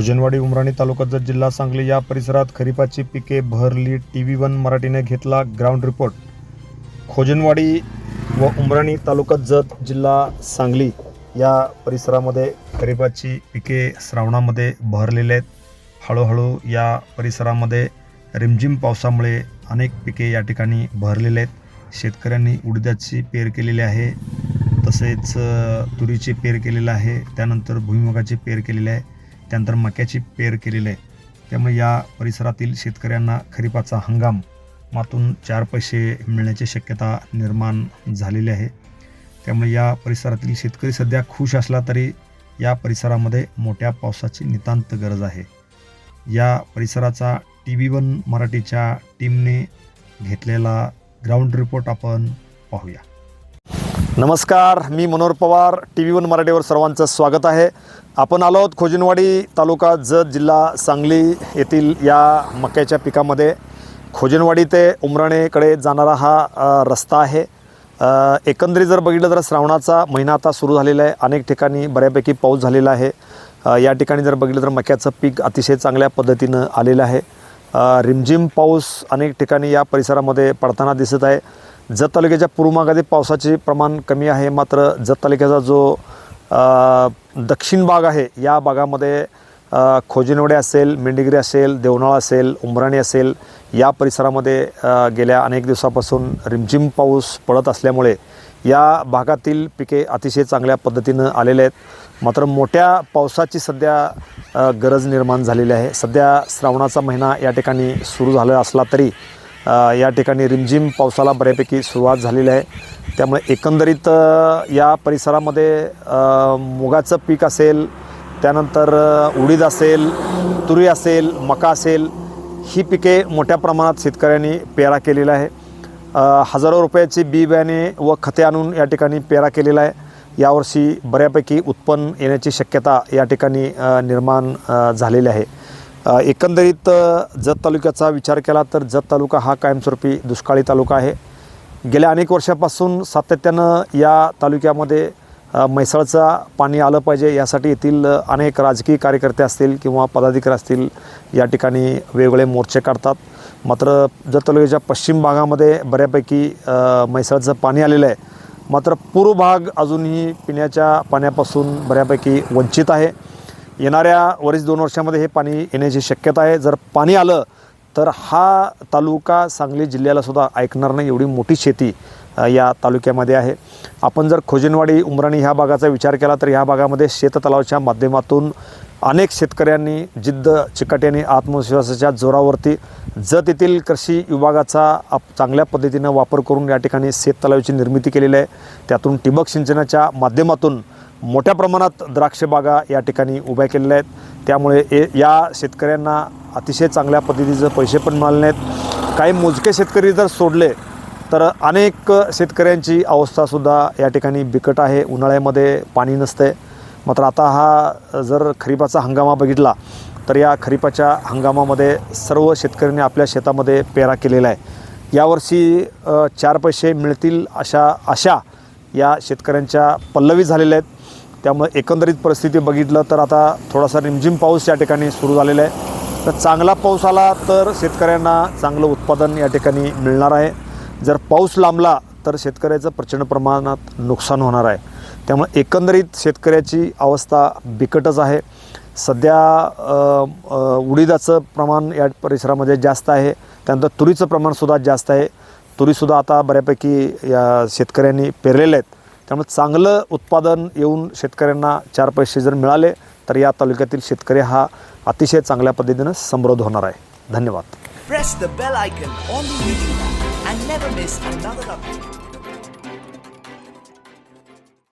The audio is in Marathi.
खोजनवाडी उमराणी तालुका जत जिल्हा सांगली या परिसरात खरीपाची पिके बहरली टी व्ही वन मराठीने घेतला ग्राउंड रिपोर्ट खोजनवाडी व उमराणी तालुका जत जिल्हा सांगली या परिसरामध्ये खरीपाची पिके श्रावणामध्ये भरलेले आहेत हळूहळू या परिसरामध्ये रिमझिम पावसामुळे अनेक पिके या ठिकाणी भरलेले आहेत. शेतकऱ्यांनी उडद्याची पेर केलेली आहे तसेच तुरीची पेर केलेलं आहे त्यानंतर भुईमुगाची पेर केलेली आहे. त्यानंतर मक्याची पेर केलेली आहे. त्यामुळे या परिसरातील शेतकऱ्यांना खरीपाचा हंगाम मातून चार पैसे मिळण्याची शक्यता निर्माण झालेली आहे. त्यामुळे या परिसरातील शेतकरी सध्या खुश असला तरी या परिसरामध्ये मोठ्या पावसाची नितांत गरज आहे. या परिसराचा टी व्ही वन मराठीच्या टीमने घेतलेला ग्राउंड रिपोर्ट आपण पाहूया. नमस्कार मी Manohar Pawar T V one मराठीवर सर्वांचं स्वागत आहे. आपण आलो आहोत खोजनवाडी तालुका जत जिल्हा सांगली येथील या मक्याच्या पिकामध्ये. खोजनवाडी ते उमराणेकडे जाणारा हा रस्ता आहे. एकंदरीत जर बघितलं तर श्रावणाचा महिना आता सुरू झालेला आहे. अनेक ठिकाणी बऱ्यापैकी पाऊस झालेला आहे. या ठिकाणी जर बघितलं तर मक्याचं पीक अतिशय चांगल्या पद्धतीनं आलेलं आहे. रिमझिम पाऊस अनेक ठिकाणी या परिसरामध्ये पडताना दिसत आहे. जत तालुक्याच्या पूर्वभागातील पावसाचे प्रमाण कमी आहे. मात्र जत तालुक्याचा जो दक्षिण भाग आहे या भागामध्ये खोजिनवडे असेल मेंढिगिरी असेल देवनाळ असेल उमराणी असेल या परिसरामध्ये गेल्या अनेक दिवसापासून रिमझिम पाऊस पडत असल्यामुळे या भागातील पिके अतिशय चांगल्या पद्धतीनं आलेले आहेत. मात्र मोठ्या पावसाची सध्या गरज निर्माण झालेली आहे. सध्या श्रावणाचा महिना या ठिकाणी सुरू झाला असला तरी या ठिकाणी रिमझिम पावसाला बऱ्यापैकी सुरुवात झालेली आहे. त्यामुळे एकंदरीत या परिसरामध्ये मुगाचं पीक असेल त्यानंतर उडीद असेल तुरी असेल मका असेल ही पिके मोठ्या प्रमाणात शेतकऱ्यांनी पेरा केलेला आहे. हजारो रुपयाची बी बियाणे व खते आणून या ठिकाणी पेरा केलेला आहे. यावर्षी बऱ्यापैकी उत्पन्न येण्याची शक्यता या ठिकाणी निर्माण झालेली आहे. एकंदरीत जत तालुक्याचा विचार केला तर जत तालुका हा कायमस्वरूपी दुष्काळी तालुका आहे. गेल्या अनेक वर्षापासून सातत्यानं या तालुक्यामध्ये अ, म्हैसाळचा पाणी आलं पाहिजे यासाठी येथील अनेक राजकीय कार्यकर्ते असतील किंवा पदाधिकारी असतील या ठिकाणी वेगवेगळे मोर्चे काढतात. मात्र जत तालुक्याच्या पश्चिम भागामध्ये बऱ्यापैकी म्हैसाळचं पाणी आलेलं आहे. मात्र पूर्व भाग अजूनही पिण्याच्या पाण्यापासून बऱ्यापैकी वंचित आहे. येणाऱ्या वरीस दोन वर्षामध्ये हे पाणी येण्याची शक्यता आहे. जर पाणी आलं तर हा तालुका सांगली जिल्ह्याला सुद्धा ऐकणार नाही. एवढी मोठी शेती या तालुक्यामध्ये आहे. आपण जर खोजनवाडी उमराणी ह्या भागाचा विचार केला तर ह्या भागामध्ये शेततलावाच्या माध्यमातून अनेक शेतकऱ्यांनी जिद्द चिकाट्याने आत्मविश्वासाच्या जोरावरती जत येथील कृषी विभागाचा आप चांगल्या पद्धतीनं वापर करून या ठिकाणी शेततलावाची निर्मिती केलेली आहे. त्यातून ठिबक सिंचनाच्या माध्यमातून मोठ्या प्रमाणात द्राक्ष बागा या ठिकाणी उभ्या केलेल्या आहेत. त्यामुळे ए या शेतकऱ्यांना अतिशय चांगल्या पद्धतीचे पैसे पण मिळाले नाहीत. काही मोजके शेतकरी जर सोडले तर अनेक शेतकऱ्यांची अवस्थासुद्धा या ठिकाणी बिकट आहे. उन्हाळ्यामध्ये पाणी नसते. मात्र आता हा जर खरीपाचा हंगामा बघितला तर या खरीपाच्या हंगामामध्ये सर्व शेतकऱ्यांनी आपल्या शेतामध्ये पेरा केलेला आहे. यावर्षी चार पैसे मिळतील अशा आशा या शेतकऱ्यांच्या पल्लवी झालेल्या आहेत. त्यामुळे एकंदरीत परिस्थिती बघितलं तर आता थोडासा रिमझिम पाऊस या ठिकाणी सुरू झालेला आहे. तर चांगला पाऊस आला तर शेतकऱ्यांना चांगलं उत्पादन या ठिकाणी मिळणार आहे. जर पाऊस लांबला तर शेतकऱ्याचं प्रचंड प्रमाणात नुकसान होणार आहे. त्यामुळे एकंदरीत शेतकऱ्याची अवस्था बिकटच आहे. सध्या उडीदाचं प्रमाण या परिसरामध्ये जास्त आहे. त्यानंतर तुरीचं प्रमाणसुद्धा जास्त आहे. तुरीसुद्धा आता बऱ्यापैकी या शेतकऱ्यांनी पेरलेले आहेत. त्यामुळे चांगलं उत्पादन येऊन शेतकऱ्यांना चार पैसे जर मिळाले तर या तालुक्यातील शेतकरी हा अतिशय चांगल्या पद्धतीनं समृद्ध होणार आहे. धन्यवाद.